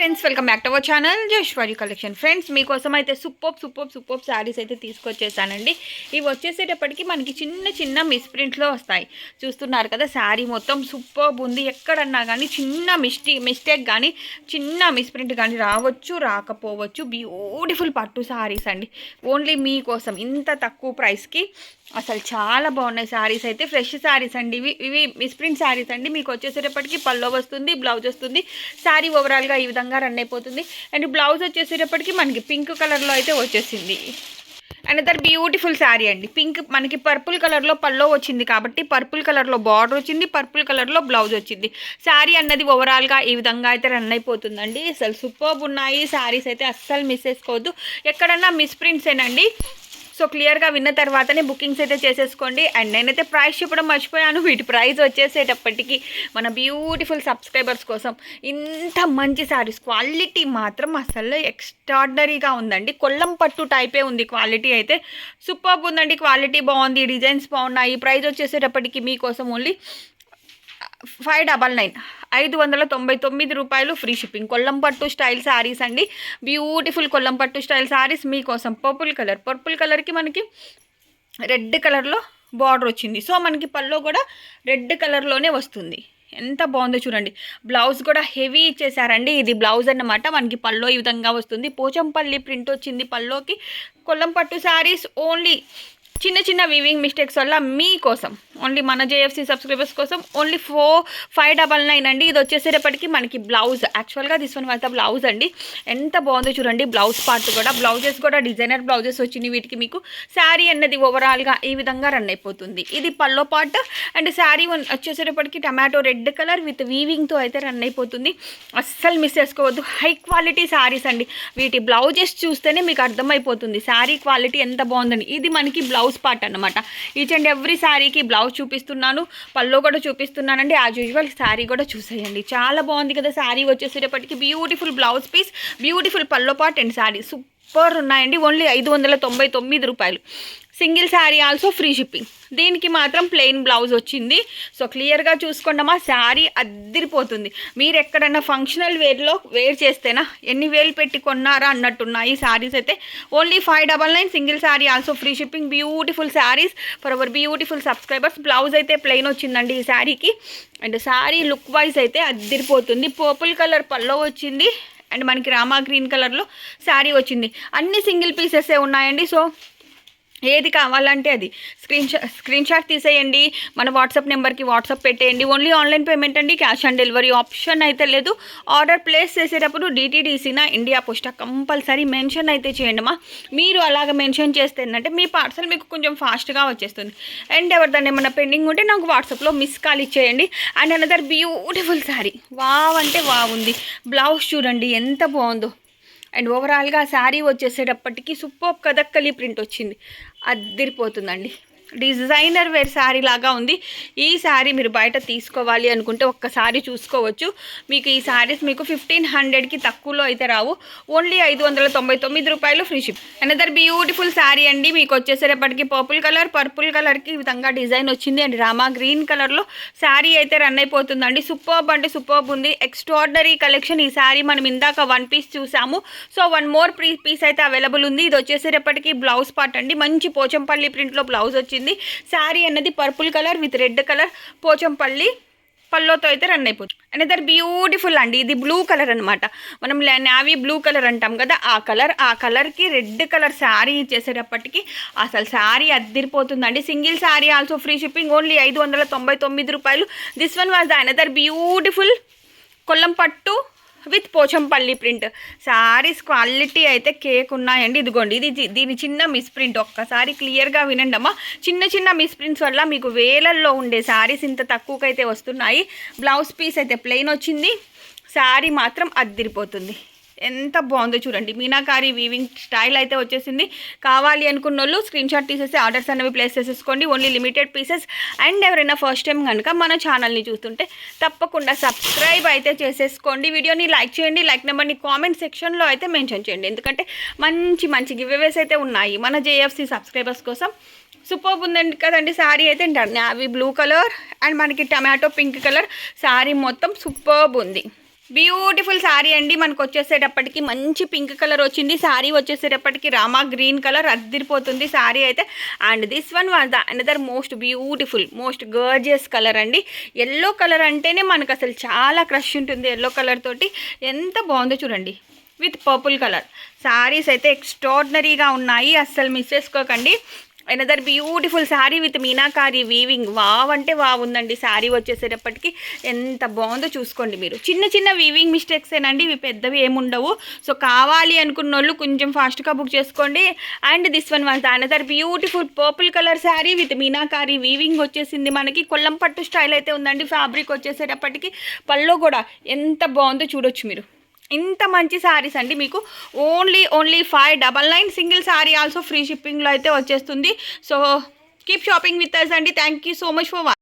Friends welcome back to our channel Joshwari collection. Friends మీకోసం అయితే super super super saris అయితే తీసుకొచ్చేసానండి. ఇవి వచ్చేసేటప్పటికి మనకి చిన్న చిన్న మిస్ప్రింట్లో వస్తాయి. చూస్తున్నారు కదా శారీ మొత్తం సూపర్ ఉంది. ఎక్కడన్నా కానీ చిన్న మిస్టీ మిస్టేక్ కానీ చిన్న మిస్ప్రింట్ కానీ రావచ్చు రాకపోవచ్చు. బ్యూటిఫుల్ పట్టు శారీస్ అండి. ఓన్లీ మీకోసం ఇంత తక్కువ ప్రైస్కి అసలు చాలా బాగున్నాయి శారీస్ అయితే. ఫ్రెష్ శారీస్ అండి ఇవి. ఇవి మిస్ప్రింట్ శారీస్ అండి. మీకు వచ్చేసేటప్పటికి పల్లో వస్తుంది బ్లౌజ్ వస్తుంది. శారీ ఓవరాల్గా ఈ విధంగా రన్ అయిపోతుంది. అండ్ బ్లౌజ్ వచ్చేసేటప్పటికి మనకి పింక్ కలర్లో అయితే వచ్చేసింది. అండ్ అనదర్ బ్యూటిఫుల్ శారీ అండి. పింక్ మనకి పర్పుల్ కలర్లో పల్లో వచ్చింది కాబట్టి పర్పుల్ కలర్లో బార్డర్ వచ్చింది పర్పుల్ కలర్లో బ్లౌజ్ వచ్చింది. శారీ అన్నది ఓవరాల్గా ఈ విధంగా అయితే రన్ అయిపోతుందండి. అసలు సూపర్బ్ ఉన్నాయి. శారీస్ అయితే అస్సలు మిస్ చేసుకోవద్దు. ఎక్కడన్నా మిస్ ప్రింట్సేనండి సో క్లియర్గా విన్న తర్వాతనే బుకింగ్స్ అయితే చేసేసుకోండి. అండ్ నేనైతే ప్రైస్ చెప్పడం మర్చిపోయాను. వీటి ప్రైస్ వచ్చేసేటప్పటికి మన బ్యూటిఫుల్ సబ్స్క్రైబర్స్ కోసం ఇంత మంచి శారీస్. క్వాలిటీ మాత్రం అసలు ఎక్స్ట్రాడినరీగా ఉందండి. కొల్లం పట్టు టైపే ఉంది క్వాలిటీ అయితే. సూపర్ ఉందండి. క్వాలిటీ బాగుంది. డిజైన్స్ బాగున్నాయి. ప్రైస్ వచ్చేసేటప్పటికి మీకోసం ఓన్లీ ఫైవ్ డబల్ నైన్. ఐదు వందల తొంభై తొమ్మిది రూపాయలు ఫ్రీ షిప్పింగ్. కొల్లం పట్టు స్టైల్ శారీస్ అండి. బ్యూటిఫుల్ కొల్లం పట్టు స్టైల్ శారీస్ మీకోసం. పర్పుల్ కలర్ పర్పుల్ కలర్కి మనకి రెడ్ కలర్లో బార్డర్ వచ్చింది. సో మనకి పల్లో కూడా రెడ్ కలర్లోనే వస్తుంది. ఎంత బాగుందో చూడండి. బ్లౌజ్ కూడా హెవీ ఇచ్చేసారండి ఇది బ్లౌజ్ అన్నమాట. మనకి పల్లో ఈ విధంగా వస్తుంది. పోచంపల్లి ప్రింట్ వచ్చింది పల్లోకి కొల్లం పట్టు శారీస్ ఓన్లీ చిన్న చిన్న వివింగ్ మిస్టేక్స్ వల్ల మీకోసం ఓన్లీ మన జేఎఫ్సీ సబ్స్క్రైబర్స్ కోసం only four five double nine అండి. ఇది వచ్చేసేటప్పటికి మనకి బ్లౌజ్ యాక్చువల్గా దిస్ వన్ వాళ్ళ బ్లౌజ్ అండి. ఎంత బాగుందో చూడండి బ్లౌజ్ పార్ట్ కూడా. బ్లౌజెస్ కూడా డిజైనర్ బ్లౌజెస్ వచ్చినాయి వీటికి మీకు. శారీ అన్నది ఓవరాల్గా ఈ విధంగా రన్ అయిపోతుంది. ఇది పల్లో పార్ట్ అండ్ శారీ వచ్చేసేటప్పటికి టమాటో రెడ్ కలర్ విత్ వీవింగ్తో అయితే రన్ అయిపోతుంది. అస్సలు మిస్ చేసుకోవద్దు. హై క్వాలిటీ శారీస్ అండి. వీటి బ్లౌజెస్ చూస్తేనే మీకు అర్థమైపోతుంది. శారీ క్వాలిటీ ఎంత బాగుందని. ఇది మనకి బ్లౌజ్ పార్ట్ అనమాట ఈచ్ అండ్ ఎవ్రీ శారీకి బ్లౌజ్ చూపిస్తున్నాను. పల్లో కూడా చూపిస్తున్నానండి. యాజ్ యూజువల్ శారీ కూడా చూసేయండి. చాలా బాగుంది కదా శారీ వచ్చేసేటప్పటికి. Beautiful blouse piece beautiful pallu part and sari super ఉన్నాయండి ఓన్లీ ఐదు వందల తొంభై తొమ్మిది రూపాయలు. Single sari also free shipping దీనికి మాత్రం ప్లెయిన్ బ్లౌజ్ వచ్చింది. సో క్లియర్గా చూసుకోండమ్మా శారీ అద్దిరిపోతుంది. మీరు ఎక్కడన్నా ఫంక్షనల్ వేర్లో వేర్ చేస్తేనా ఎన్ని వేలు పెట్టి కొన్నారా అన్నట్టున్నాయి శారీస్ అయితే only five double nine single sari also free shipping beautiful saris for our beautiful subscribers blouse అయితే ప్లెయిన్ వచ్చిందండి ఈ శారీకి అండ్ శారీ లుక్ వైజ్ అయితే అద్దిరిపోతుంది. పర్పుల్ కలర్ పల్లో వచ్చింది. అండ్ మనకి రామా గ్రీన్ కలర్లో శారీ వచ్చింది. అన్ని సింగిల్ పీసెసే ఉన్నాయండి. సో ఏది కావాలంటే అది. స్క్రీన్ షా స్క్రీన్ షాట్ తీసేయండి మన వాట్సాప్ నెంబర్కి వాట్సాప్ పెట్టేయండి. ఓన్లీ ఆన్లైన్ పేమెంట్ అండి క్యాష్ ఆన్ డెలివరీ ఆప్షన్ అయితే లేదు. ఆర్డర్ ప్లేస్ చేసేటప్పుడు డిటీడీసీనా ఇండియా పోస్ట్ కంపల్సరీ మెన్షన్ అయితే చేయండిమా మీరు అలాగ మెన్షన్ చేస్తే ఏంటంటే మీ పార్సల్ మీకు కొంచెం ఫాస్ట్గా వచ్చేస్తుంది. అండ్ ఎవరిదాన్ని ఏమన్నా పెండింగ్ ఉంటే నాకు వాట్సాప్లో మిస్ కాల్ ఇచ్చేయండి. And another beautiful sari wow అంటే వావ్ ఉంది. బ్లౌజ్ చూడండి ఎంత బాగుందో. అండ్ ఓవరాల్గా శారీ వచ్చేసేటప్పటికి సూపర్ కథక్కలి ప్రింట్ వచ్చింది. అదిరిపోతుందండి డిజైనర్ వేర్ శారీ లాగా ఉంది. ఈ శారీ మీరు బయట తీసుకోవాలి అనుకుంటే ఒక్కసారి చూసుకోవచ్చు. మీకు ఈ శారీస్ మీకు ఫిఫ్టీన్ హండ్రెడ్కి తక్కువలో అయితే రావు. ఓన్లీ ఐదు వందల తొంభై తొమ్మిది రూపాయలు free ship another beautiful sari అండి. మీకు వచ్చేసేటప్పటికి పర్పుల్ కలర్ పర్పుల్ కలర్కి ఈ విధంగా డిజైన్ వచ్చింది అండ్. రామా గ్రీన్ కలర్లో శారీ అయితే రన్ అయిపోతుందండి. సూపర్బ్ అంటే సూపర్బ్ ఉంది. ఎక్స్ట్రాడనరీ కలెక్షన్ ఈ శారీ మనం ఇందాక వన్ పీస్ చూసాము. So one more free piece అయితే అవైలబుల్ ఉంది. ఇది వచ్చేసేటప్పటికి బ్లౌజ్ పార్ట్ అండి. మంచి పోచంపల్లి ప్రింట్లో బ్లౌజ్ వచ్చింది. శారీ అన్నది purple colour with red colour Pochampally పళ్ళతో అయితే రన్ అయిపోతుంది. అనదర్ బ్యూటిఫుల్ అండి. ఇది బ్లూ కలర్ అనమాట మనం నావీ బ్లూ కలర్ అంటాం కదా ఆ కలర్ ఆ కలర్కి రెడ్ కలర్ శారీ ఇచ్చేసేటప్పటికి అసలు sari అద్దిరిపోతుందండి. Single sari also free shipping only ఐదు వందల తొంభై తొమ్మిది రూపాయలు. This one was the another beautiful Kollam పట్టు with Pochampally print. Saris quality అయితే కేక్ ఉన్నాయండి. ఇదిగోండి ఇది దీని చిన్న మిస్ ప్రింట్. ఒక్కసారి క్లియర్గా వినండి అమ్మా చిన్న చిన్న మిస్ ప్రింట్స్ వల్ల మీకు వేలల్లో ఉండే శారీస్ ఇంత తక్కువకైతే వస్తున్నాయి. బ్లౌజ్ పీస్ అయితే ప్లెయిన్ వచ్చింది. శారీ మాత్రం అద్దిరిపోతుంది. ఎంత బాగుందో చూడండి. మీనాకారి వీవింగ్ స్టైల్ అయితే వచ్చేసింది. కావాలి అనుకున్న వాళ్ళు స్క్రీన్ షాట్ తీసేసి ఆర్డర్స్ అనేవి ప్లేస్ చేసేసుకోండి. ఓన్లీ లిమిటెడ్ పీసెస్ అండ్ ఎవరైనా ఫస్ట్ టైం కనుక మన ఛానల్ని చూస్తుంటే తప్పకుండా సబ్స్క్రైబ్ అయితే చేసేసుకోండి. వీడియోని లైక్ చేయండి. లైక్ నెంబర్ని కామెంట్ సెక్షన్లో అయితే మెన్షన్ చేయండి. ఎందుకంటే మంచి మంచి గివ్వేస్ అయితే ఉన్నాయి. మన జేఎఫ్సి సబ్స్క్రైబర్స్ కోసం సూపర్ ఉందండి కదండి శారీ అయితే. నావీ బ్లూ కలర్ అండ్ మనకి టమాటో పింక్ కలర్ శారీ మొత్తం సూపర్బ్ ఉంది. బ్యూటిఫుల్ శారీ అండి. మనకు వచ్చేసేటప్పటికి మంచి పింక్ కలర్ వచ్చింది. శారీ వచ్చేసేటప్పటికి రామా గ్రీన్ కలర్ అద్దిరిపోతుంది శారీ అయితే. And this one was the another most beautiful most gorgeous colour అండి. ఎల్లో కలర్ అంటేనే మనకు అసలు చాలా క్రష్ ఉంటుంది ఎల్లో కలర్ తోటి. ఎంత బాగుందో చూడండి. విత్ పర్పుల్ కలర్ శారీస్ అయితే ఎక్స్ట్రాడినరీగా ఉన్నాయి. అస్సలు మిస్ చేసుకోకండి. Another beautiful sari with meenakari weaving wow అంటే వావ్ ఉందండి. శారీ వచ్చేసేటప్పటికి ఎంత బాగుందో చూసుకోండి మీరు. చిన్న చిన్న వీవింగ్ మిస్టేక్స్ ఏనండి. ఇవి పెద్దవి ఏముండవు. సో కావాలి అనుకున్న వాళ్ళు కొంచెం ఫాస్ట్గా బుక్ చేసుకోండి. And this one was another beautiful purple colour sari with meenakari weaving వచ్చేసింది మనకి. కొల్లం పట్టు స్టైల్ అయితే ఉందండి. ఫ్యాబ్రిక్ వచ్చేసేటప్పటికి పళ్ళు కూడా ఎంత బాగుందో చూడొచ్చు మీరు. ఇంత మంచి శారీస్ అండి. మీకు only only five double nine single sari also free షిప్పింగ్లో అయితే వచ్చేస్తుంది. So keep shopping with us అండి. Thank you so much for